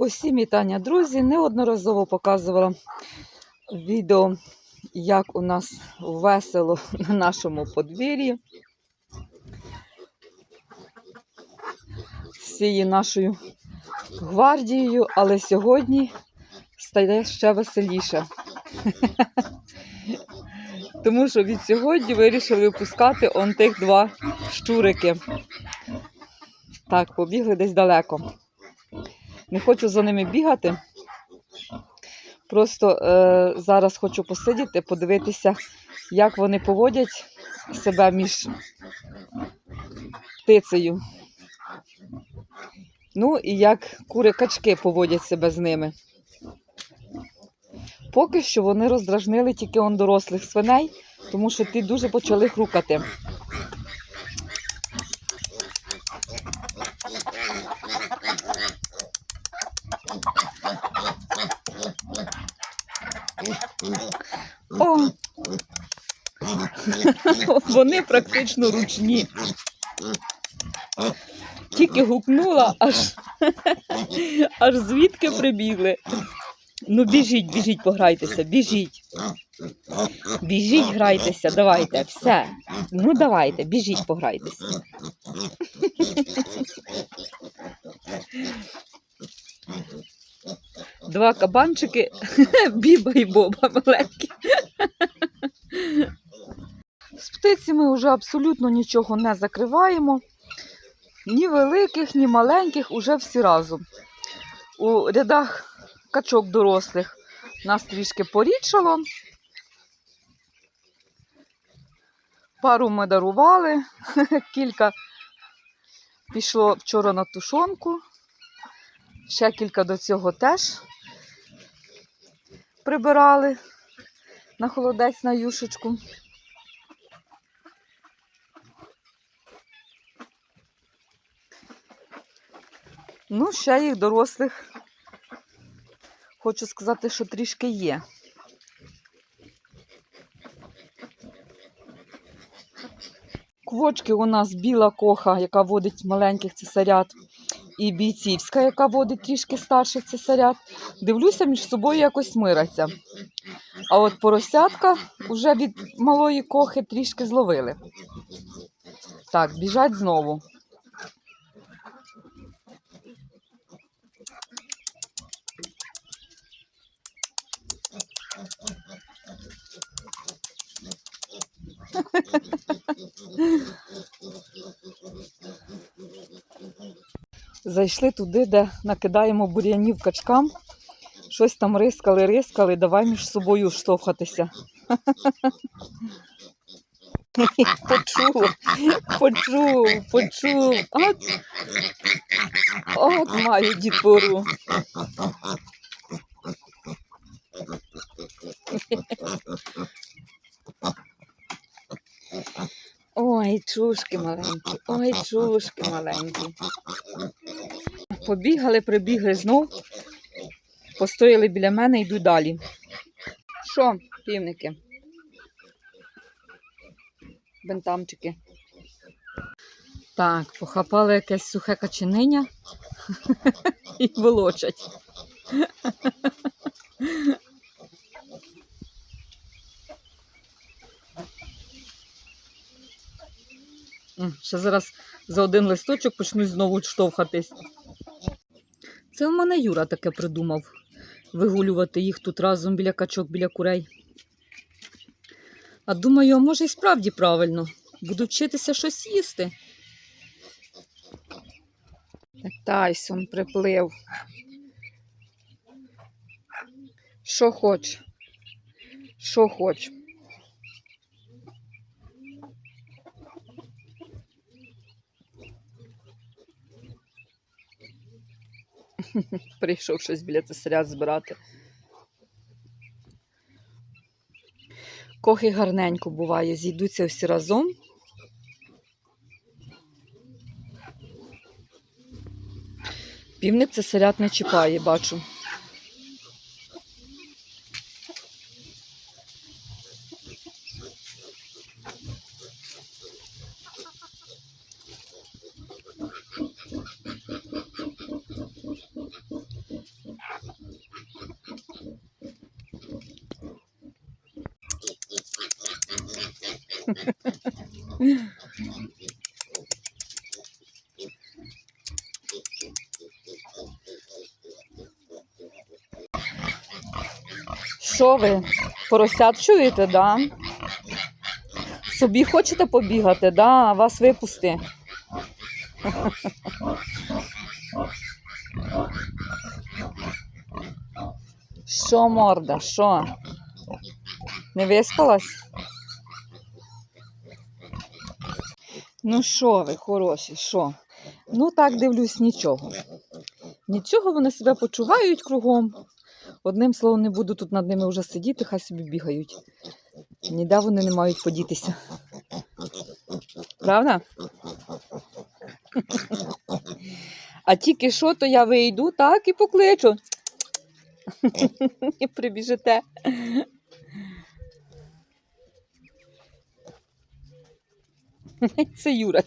Усім вітання, друзі! Неодноразово показувала відео, як у нас весело на нашому подвір'ї. З цією нашою гвардією, але сьогодні стає ще веселіше. Тому що від сьогодні вирішили випускати он тих два щурики. Так, побігли десь далеко. Не хочу за ними бігати. Просто е, зараз хочу посидіти, подивитися, як вони поводять себе між птицею. Ну і як кури-качки поводять себе з ними. Поки що вони роздражнили тільки он дорослих свиней, тому що ті дуже почали хрукати. О! Вони практично ручні. Тільки гукнула, аж, аж звідки прибігли. Ну, біжіть, біжіть, пограйтеся, біжіть. Біжіть, грайтеся, давайте, все. Ну, давайте, біжіть, пограйтеся. Два кабанчики, Біба і Боба маленькі. Птиці ми вже абсолютно нічого не закриваємо. Ні великих, ні маленьких, уже всі разом. У рядах качок дорослих нас трішки порідшало. Пару ми дарували, кілька пішло вчора на тушонку. Ще кілька до цього теж прибирали на холодець на юшечку. Ну, ще їх дорослих, хочу сказати, що трішки є. Квочки у нас біла коха, яка водить маленьких цесарят, і бійцівська, яка водить трішки старших цесарят. Дивлюся, між собою якось мираться. А от поросятка вже від малої кохи трішки зловили. Так, біжать знову. Зайшли туди, де накидаємо бур'янів качкам. Щось там рискали, рискали, давай між собою штовхатися. Почув, почув, почув. От, от маю дітвору. Ой, чушки маленькі, ой, чушки маленькі. Побігали, прибігли знов, постояли біля мене, йду далі. Що, півники? Бентамчики. Так, похапали якесь сухе качениня і волочать. Ще зараз за один листочок почнуть знову штовхатись. Це в мене Юра таке придумав. Вигулювати їх тут разом біля качок, біля курей. А думаю, а може і справді правильно. Буду вчитися щось їсти. Тайсон приплив. Що хоч? Що хоч? Прийшов щось біля цесаря збирати. Кохи гарненько буває, зійдуться всі разом. Півник цесарят не чіпає, бачу. Що ви поросят чуєте, да? Собі хочете побігати, да? Вас випусти. Що, морда, що? Не виспалась? Ну що ви, хороші, що? Ну так дивлюсь, нічого. Нічого вони себе почувають кругом. Одним словом, не буду тут над ними вже сидіти, хай собі бігають. Ніде вони не мають подітися. Правда? А тільки що, то я вийду, так і покличу. І прибіжите. Це Юра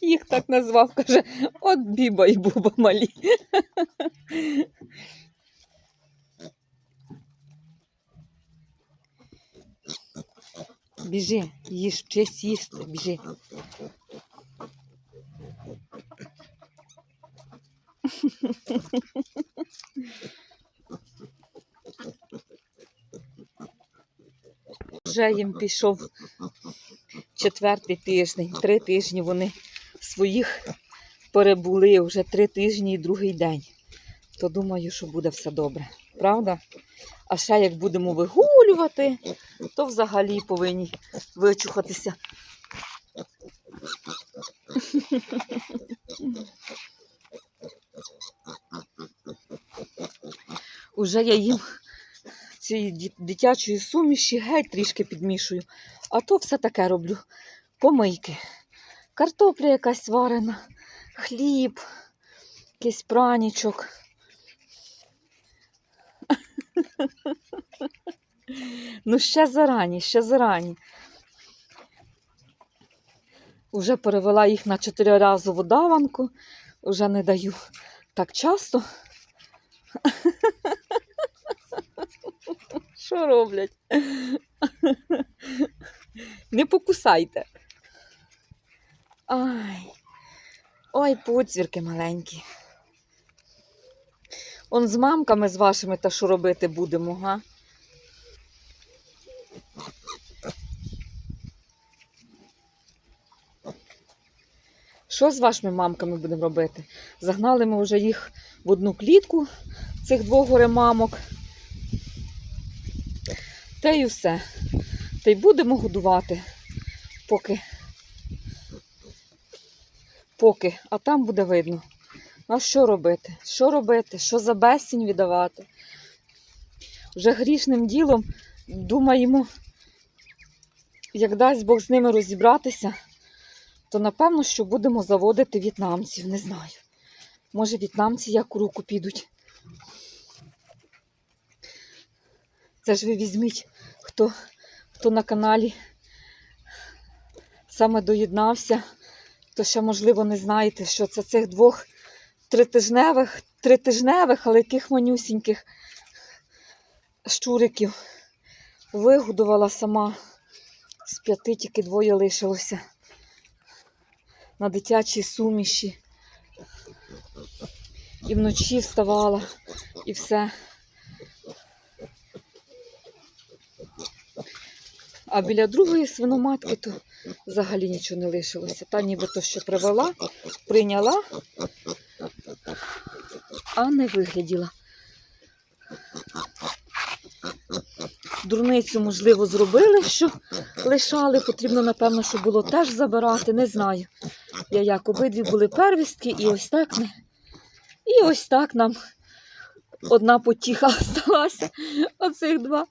їх так назвав, каже, от біба і буба малі. Біжи, їж, вчись їсти, біжи. Вже їм пішов четвертий тиждень. Три тижні вони своїх перебули вже три тижні і другий день. То думаю, що буде все добре. Правда? А ще як будемо вигулювати, то взагалі повинні вичухатися. Уже я їм цієї дитячої суміші геть трішки підмішую. А то все таке роблю. Помийки. Картопля якась варена, хліб, якийсь пранічок. Ну, ще зарані, ще зарані. Уже перевела їх на чотириразову даванку, вже не даю так часто. Що роблять? Не покусайте. Ай. Ой, поцвірки маленькі. Он з мамками з вашими та що робити будемо, га? Що з вашими мамками будемо робити? Загнали ми вже їх в одну клітку, цих двох горемамок. Та й усе. Та й будемо годувати, поки. Поки, а там буде видно. А що робити? Що робити? Що за безцінь віддавати? Вже грішним ділом думаємо, як дасть Бог з ними розібратися, то напевно, що будемо заводити в'єтнамців, не знаю. Може, в'єтнамці як у руку підуть. Це ж ви візьміть, хто, хто на каналі саме доєднався, то ще, можливо, не знаєте, що це цих двох тритижневих, тритижневих, але яких манюсіньких щуриків вигодувала сама. З п'яти тільки двоє лишилося на дитячій суміші. І вночі вставала, і все. А біля другої свиноматки то взагалі нічого не лишилося. Та нібито що привела, прийняла, а не вигляділа. Дурницю, можливо, зробили, що лишали. Потрібно, напевно, що було теж забирати, не знаю. Я як обидві були первістки, і ось так не. І ось так нам одна потіха сталася. Оцих два.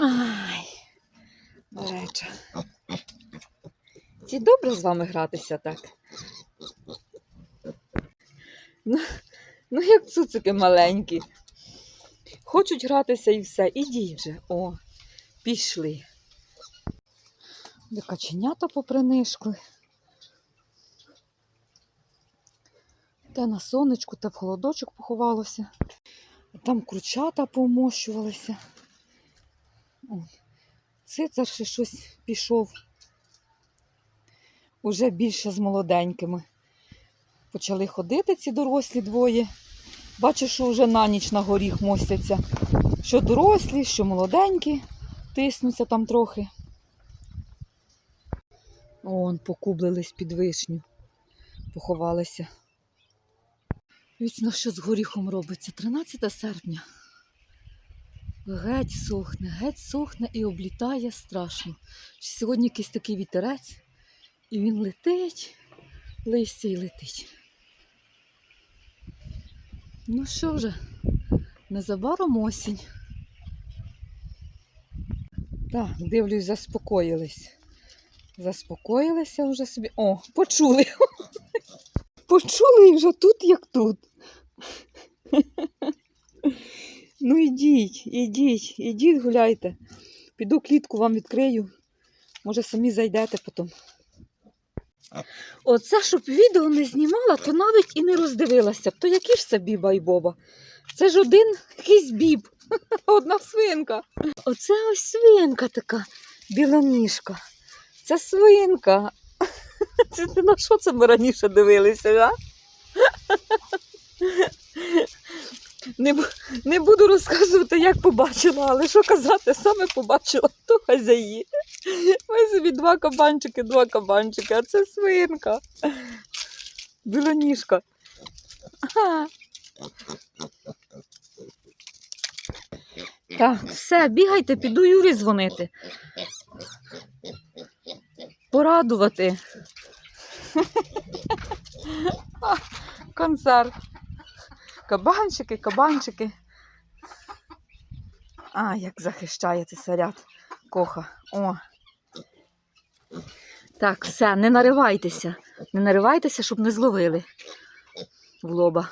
Ай, реча. Ті добре з вами гратися так. Ну, ну як цуцики маленькі. Хочуть гратися і все. Ідіть вже. О, пішли. Де каченята попринишкли. Те на сонечку, те в холодочок поховалося. там курчата помощувалися. О, Цицар ще щось пішов. Уже більше з молоденькими. Почали ходити ці дорослі двоє. Бачу, що вже на ніч на горіх мостяться. Що дорослі, що молоденькі, тиснуться там трохи. Он покублились під вишню, поховалися. Віцно, що з горіхом робиться. 13 серпня. Геть сохне, геть сохне і облітає страшно. Сьогодні якийсь такий вітерець, і він летить, листя і летить. Ну що вже, незабаром осінь. Так, дивлюсь, заспокоїлись. Заспокоїлися вже собі. О, почули. Почули і вже тут, як тут. Ну ідіть, ідіть, ідіть, гуляйте. Піду клітку вам відкрию. Може, самі зайдете потім. Оце, щоб відео не знімала, то навіть і не роздивилася. То які ж це біба і боба? Це ж один якийсь біб. Одна свинка. Оце ось свинка така, білоніжка. Це свинка. Це на що це ми раніше дивилися, а? Не, не буду розказувати, як побачила, але що казати, саме побачила, то хазяї. Ми собі два кабанчики, два кабанчики, а це свинка. Білоніжка. Ага. Так, все, бігайте, піду Юрі дзвонити. Порадувати. Концерт. Кабанчики, кабанчики. А, як захищає цей снаряд. Коха. О. Так, все, не наривайтеся. Не наривайтеся, щоб не зловили в лоба.